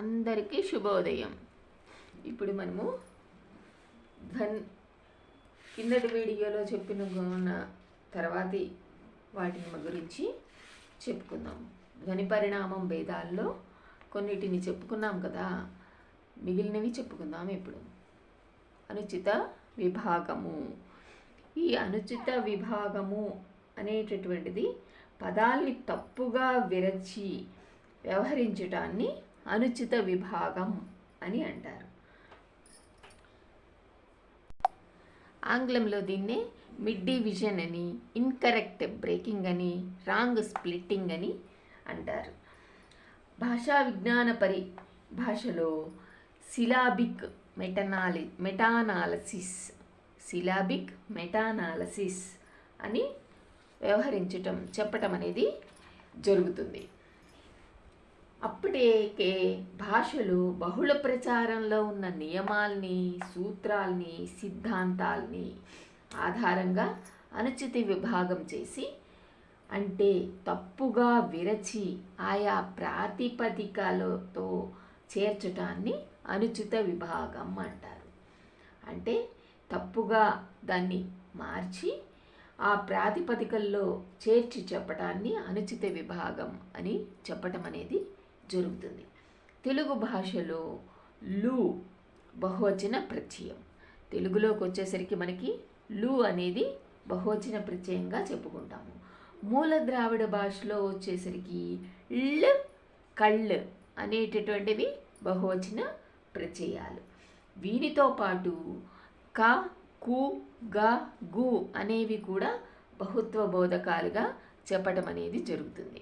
అందరికీ శుభోదయం. ఇప్పుడు మనము ధన్ కిందటి వీడియోలో చెప్పిన గుణ తర్వాతి వాటిని గురించి చెప్పుకుందాం. ధ్వని పరిణామం భేదాల్లో కొన్నిటిని చెప్పుకున్నాం కదా మిగిలినవి చెప్పుకుందాం ఇప్పుడు. అనుచిత విభాగము. ఈ అనుచిత విభాగము అనేటటువంటిది పదాల్ని తప్పుగా విరచి వ్యవహరించటాన్ని అనుచిత విభాగం అని అంటారు. ఆంగ్లంలో దీన్నే మిడ్ డివిజన్ అని ఇన్కరెక్ట్ బ్రేకింగ్ అని రాంగ్ స్ప్లిట్టింగ్ అని అంటారు. భాషా విజ్ఞాన పరి భాషలో సిలాబిక్ మెటనాలి మెటానాలసిస్ సిలాబిక్ మెటానాలసిస్ అని వ్యవహరించటం చెప్పటం అనేది జరుగుతుంది. అప్పటికే భాషలు బహుళ ప్రచారంలో ఉన్న నియమాల్ని సూత్రాల్ని సిద్ధాంతాల్ని ఆధారంగా అనుచితి విభాగం చేసి అంటే తప్పుగా విరచి ఆయా ప్రాతిపదికలతో చేర్చటాన్ని అనుచిత విభాగం అంటారు. అంటే తప్పుగా దాన్ని మార్చి ఆ ప్రాతిపదికల్లో చేర్చి చెప్పటాన్ని అనుచిత విభాగం అని చెప్పటం అనేది జరుగుతుంది. తెలుగు భాషలో లు బహువచన ప్రత్యయం. తెలుగులోకి వచ్చేసరికి మనకి లు అనేది బహువచన ప్రత్యయంగా చెప్పుకుంటాము. మూల ద్రావిడ భాషలో వచ్చేసరికి ల్ కళ్ళు అనేటటువంటివి బహువచన ప్రత్యయాలు. వీనితో పాటు క కు గ గు అనేవి కూడా బహుత్వ బోధకాలుగా చెప్పటం అనేది జరుగుతుంది.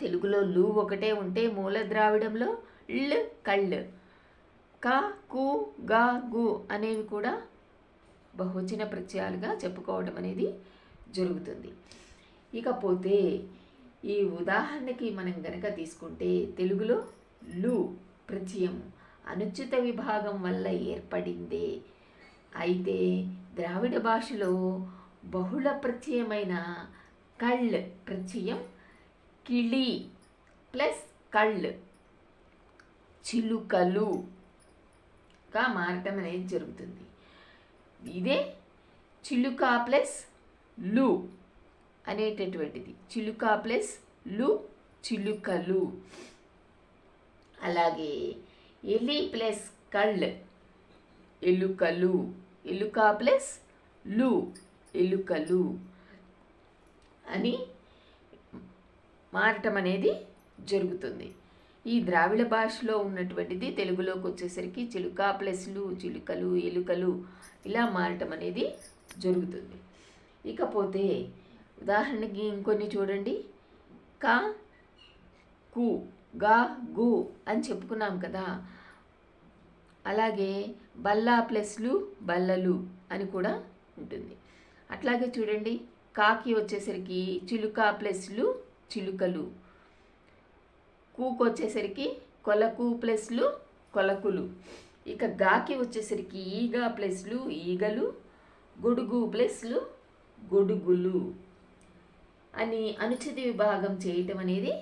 తెలుగులో లు ఒకటే ఉంటే మూల ద్రావిడంలో ళ్ కళ్ళు కా కు గా గు అనేవి కూడా బహువచన ప్రత్యయాలుగా చెప్పుకోవడం అనేది జరుగుతుంది. ఇకపోతే ఈ ఉదాహరణకి మనం గనక తీసుకుంటే తెలుగులో లు ప్రత్యయం అనుచిత విభాగం వల్ల ఏర్పడిందే. అయితే ద్రావిడ భాషలో బహుళ ప్రత్యయమైన కళ్ ప్రత్యయం కిళి ప్లస్ కళ్ళు చిలుకలుగా మారటం అనేది జరుగుతుంది. ఇదే చిలుక ప్లస్లు అనేటటువంటిది. చిలుక ప్లస్లు చిలుకలు. అలాగే ఎలి ప్లస్ కళ్ళు ఎలుకలు. ఎలుక ప్లస్లు ఎలుకలు అని మారటం అనేది జరుగుతుంది. ఈ ద్రావిడ భాషలో ఉన్నటువంటిది తెలుగులోకి వచ్చేసరికి చిలుక ప్లస్లు చిలుకలు ఎలుకలు ఇలా మారటం అనేది జరుగుతుంది. ఇకపోతే ఉదాహరణకి ఇంకొన్ని చూడండి. కా కు గా గు అని చెప్పుకున్నాం కదా. అలాగే బల్లా ప్లస్లు బల్లలు అని కూడా ఉంటుంది. అట్లాగే చూడండి కాకి వచ్చేసరికి చిలుక ప్లస్లు చిలుకలు. కూకు వచ్చేసరికి కొలకు ప్లస్లు కొలకులు. ఇక గాకి వచ్చేసరికి ఈగ ప్లస్లు ఈగలు గొడుగు ప్లస్లు గొడుగులు అని అనుచిత విభాగం చేయటం అనేది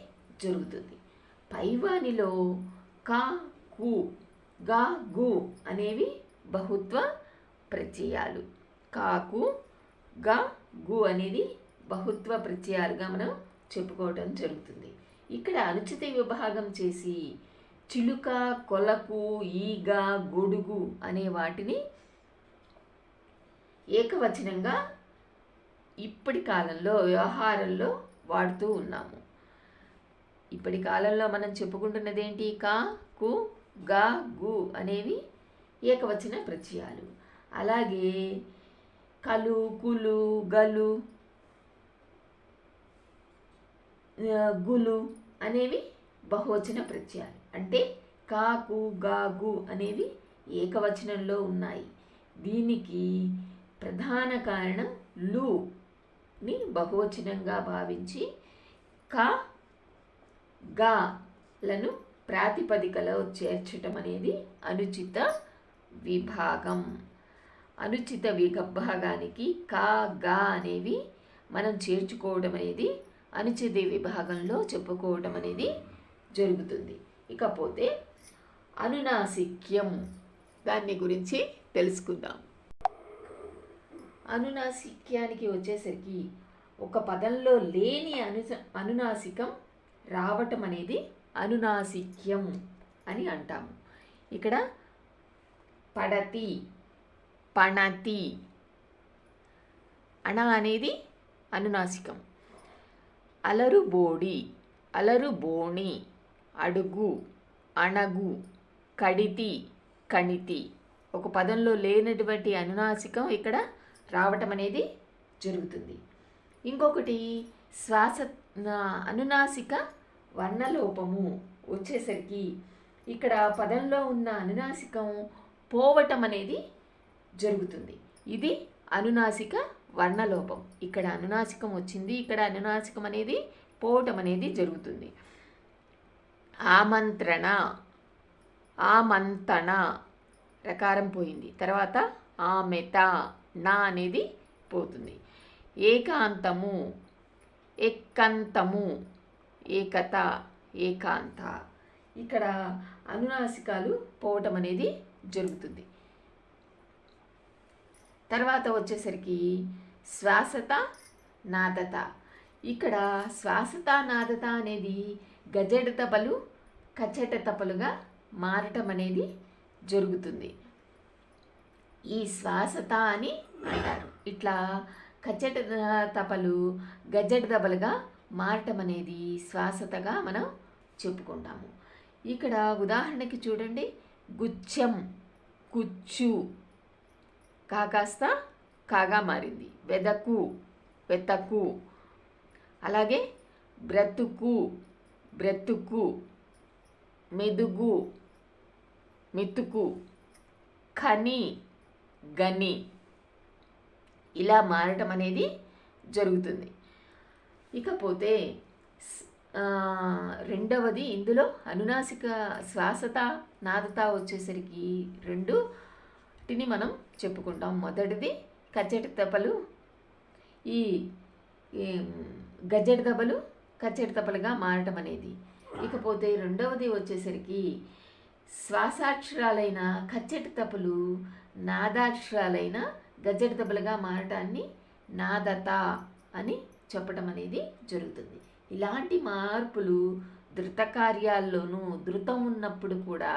జరుగుతుంది. పైవానిలో కా కు గా గు అనేవి బహుత్వ ప్రత్యయాలు. కాకు గా గు అనేది బహుత్వ ప్రత్యయాలుగా మనం చెప్పుకోవటం జరుగుతుంది. ఇక్కడ అనుచిత విభాగం చేసి చిలుక కొలకు ఈగ గొడుగు అనే వాటిని ఏకవచనంగా ఇప్పటి కాలంలో వ్యవహారంలో వాడుతూ ఉన్నాము. ఇప్పటి కాలంలో మనం చెప్పుకుంటున్నది ఏంటి కా కు గా గు అనేవి ఏకవచన ప్రత్యయాలు. అలాగే కలు కులు గలు గులు అనేవి బహువచన ప్రత్యయాలు. అంటే కాకు గాగు అనేవి ఏకవచనంలో ఉన్నాయి. దీనికి ప్రధాన కారణం లుని బహువచనంగా భావించి కా గాలను ప్రాతిపదికలో చేర్చటం అనేది అనుచిత విభాగం. అనుచిత విభాగానికి కా గా అనేవి మనం చేర్చుకోవడం అనేది అనుచిత విభాగంలో చెప్పుకోవడం అనేది జరుగుతుంది. ఇకపోతే అనునాసిక్యం దాన్ని గురించి తెలుసుకుందాం. అనునాసిక్యానికి వచ్చేసరికి ఒక పదంలో లేని అను అనునాసికం రావటం అనేది అనునాసిక్యం అని అంటాము. ఇక్కడ పడతి పణతి అణ అనేది అనునాసికం. అలరు బోడి అడుగు అణగు కడితి కణితి. ఒక పదంలో లేనటువంటి అనునాసికం ఇక్కడ రావటం అనేది జరుగుతుంది. ఇంకొకటి శ్వాస అనునాసిక వర్ణలోపము వచ్చేసరికి ఇక్కడ పదంలో ఉన్న అనునాసికం పోవటం అనేది జరుగుతుంది. ఇది అనునాసిక వర్ణలోపం. ఇక్కడ అనునాసికం వచ్చింది. ఇక్కడ అనునాసికం అనేది పోవటం అనేది జరుగుతుంది. ఆమంత్రణ ఆమంతణ రకారం పోయింది. తర్వాత ఆమెత నా అనేది పోతుంది. ఏకాంతము ఎక్కంతము ఏకత ఏకాంత. ఇక్కడ అనునాసికాలు పోవటం అనేది జరుగుతుంది. తర్వాత వచ్చేసరికి శ్వాసత నాదత. ఇక్కడ శ్వాసత నాదత అనేది గజెడ తపలు కచ్చట తపలుగా మారటం అనేది జరుగుతుంది. ఈ శ్వాసత అని అంటారు. ఇట్లా కచ్చట తపలు గజ్జెట దబలుగా మారటం అనేది శ్వాసతగా మనం చెప్పుకుంటాము. ఇక్కడ ఉదాహరణకి చూడండి. గుచ్చం కుచ్చు. కాకాస్త కాగా మారింది. వెదకు వెతకు. అలాగే బ్రతుకు బ్రతుకు. మెదుగు మెతుకు. ఖని గని. ఇలా మారటం అనేది జరుగుతుంది. ఇకపోతే రెండవది ఇందులో అనునాసిక శ్వాసత నాదత వచ్చేసరికి రెండుటిని మనం చెప్పుకుంటాం. మొదటిది కచ్చటి తపలు ఈ గజ్జటి దెబ్బలు కచ్చడి తపలుగా మారటం అనేది. ఇకపోతే రెండవది వచ్చేసరికి శ్వాసాక్షరాలైన కచ్చటి తపలు నాదాక్షరాలైన గజ్జటి దెబ్బలుగా మారటాన్ని నాదత అని చెప్పడం అనేది జరుగుతుంది. ఇలాంటి మార్పులు ధృత కార్యాల్లోనూ ధృతం ఉన్నప్పుడు కూడా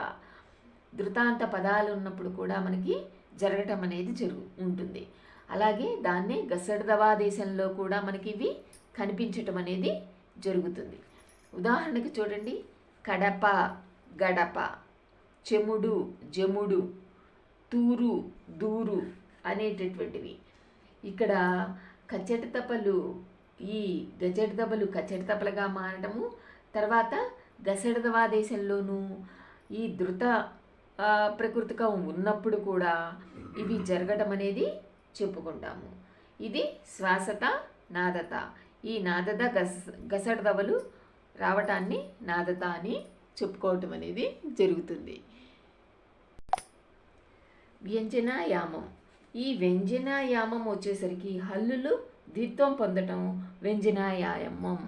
ధృతాంత పదాలు ఉన్నప్పుడు కూడా మనకి జరగటం అనేది జరుగు ఉంటుంది. అలాగే దాన్నే గసడదవా దేశంలో కూడా మనకి ఇవి కనిపించటం అనేది జరుగుతుంది. ఉదాహరణకి చూడండి కడప గడప చెముడు జముడు తూరు దూరు అనేటటువంటివి. ఇక్కడ కచ్చటి తపలు ఈ గజటి తపలు కచ్చటి తపలుగా మారటము తర్వాత గసడదవా దేశంలోనూ ఈ ధృత ప్రకృతికం ఉన్నప్పుడు కూడా ఇవి జరగడం అనేది చెప్పుకుంటాము. ఇది శ్వాసత నాదత. ఈ నాదత గస గసడదవలు రావటాన్ని నాదత అని చెప్పుకోవటం అనేది జరుగుతుంది. వ్యంజనాయామం. ఈ వ్యంజనాయామం వచ్చేసరికి హల్లులు ద్విత్వం పొందటం వ్యంజనాయామం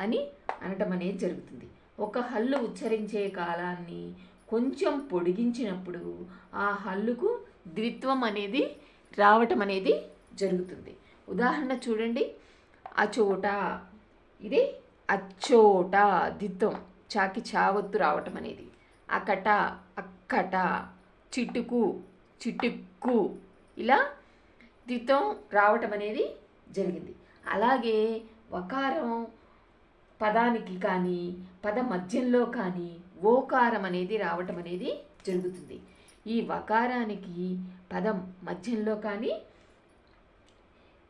అని అనటం అనేది జరుగుతుంది. ఒక హల్లు ఉచ్చరించే కాలాన్ని కొంచెం పొడిగించినప్పుడు ఆ హల్లుకు ద్విత్వం అనేది రావటం అనేది జరుగుతుంది. ఉదాహరణ చూడండి. అచోట. ఇది అచ్చోట దిత్తం చాకి చావత్తు రావటం అనేది. అకట అక్కట చిటుకు చిటుక్కు. ఇలా దిత్తం రావటం అనేది జరిగింది. అలాగే వకారం పదానికి కానీ పద మధ్యంలో కానీ ఓకారం అనేది రావటం అనేది జరుగుతుంది. ఈ వకారానికి పదం మధ్యంలో కానీ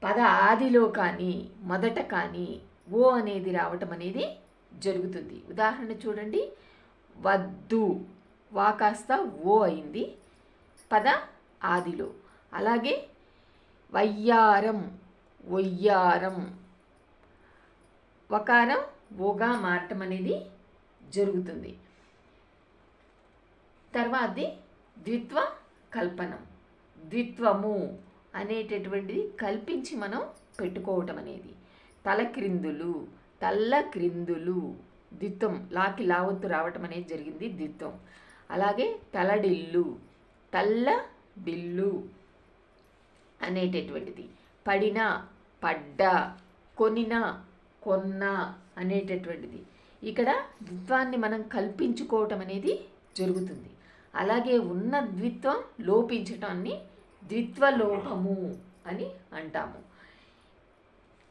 పద ఆదిలో కానీ మొదట కానీ ఓ అనేది రావటం అనేది జరుగుతుంది. ఉదాహరణ చూడండి. వద్దు. వా కాస్త ఓ అయింది. పద ఆదిలో. అలాగే వయ్యారం ఒయ్యారం వకారం ఓగా మారటం అనేది జరుగుతుంది. తర్వాతది ద్విత్వ కల్పనం. ద్విత్వము అనేటటువంటిది కల్పించి మనం పెట్టుకోవటం అనేది. తల క్రిందులు తల్ల క్రిందులు ద్విత్వం లాకి లావత్తు రావటం అనేది జరిగింది ద్విత్వం. అలాగే తలడిల్లు తల్ల డిల్లు అనేటటువంటిది. పడిన పడ్డ కొనిన కొన్న అనేటటువంటిది. ఇక్కడ ద్విత్వాన్ని మనం కల్పించుకోవటం అనేది జరుగుతుంది. అలాగే ఉన్న ద్విత్వం లోపించటాన్ని ద్విత్వలోపము అని అంటాము.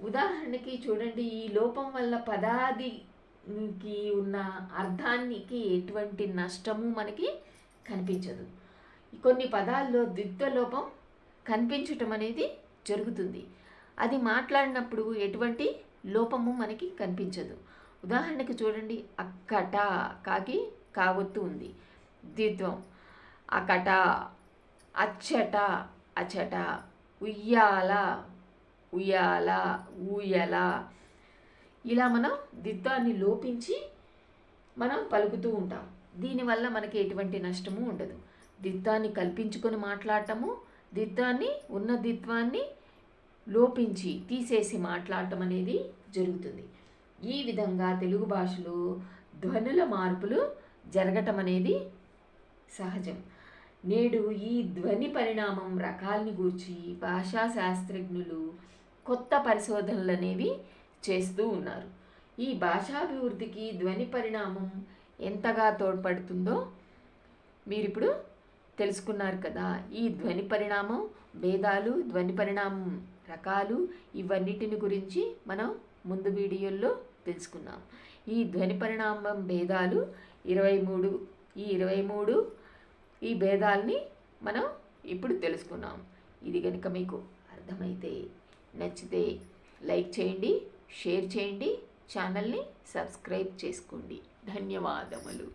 ఉదాహరణకి చూడండి ఈ లోపం వల్ల పదాదికి ఉన్న అర్థానికి ఎటువంటి నష్టము మనకి కనిపించదు. కొన్ని పదాల్లో ద్విత్వలోపం కనిపించటం అనేది జరుగుతుంది. అది మాట్లాడినప్పుడు ఎటువంటి లోపము మనకి కనిపించదు. ఉదాహరణకి చూడండి అక్కట కాకి కావత్తు ఉంది. ద్విత్వం. అకట అచ్చట అచట ఉయ్యాల ఉయ్యాల ఊయల. ఇలా మనం ద్విత్వాన్ని లోపించి మనం పలుకుతూ ఉంటాం. దీనివల్ల మనకి ఎటువంటి నష్టము ఉండదు. ద్విత్వాన్ని కల్పించుకొని మాట్లాడటము ద్విత్వాన్ని ఉన్న ద్విత్వాన్ని లోపించి తీసేసి మాట్లాడటం అనేది జరుగుతుంది. ఈ విధంగా తెలుగు భాషలో ధ్వనుల మార్పులు జరగటం అనేది సహజం. నేడు ఈ ధ్వని పరిణామం రకాల్ని గూర్చి భాషా శాస్త్రజ్ఞులు కొత్త పరిశోధనలు అనేవి చేస్తూ ఉన్నారు. ఈ భాషాభివృద్ధికి ధ్వని పరిణామం ఎంతగా తోడ్పడుతుందో మీరు ఇప్పుడు తెలుసుకున్నారు కదా. ఈ ధ్వని పరిణామం భేదాలు ధ్వని పరిణామం రకాలు ఇవన్నిటిని గురించి మనం ముందు వీడియోల్లో తెలుసుకున్నాం. ఈ ధ్వని పరిణామం భేదాలు ఇరవై మూడు ఈ ఇరవై మూడు ఈ భేదాల్ని మనం ఇప్పుడు తెలుసుకున్నాం. ఇది కనుక మీకు అర్థమైతే నచ్చితే లైక్ చేయండి షేర్ చేయండి ఛానల్ని సబ్స్క్రైబ్ చేసుకోండి. ధన్యవాదములు.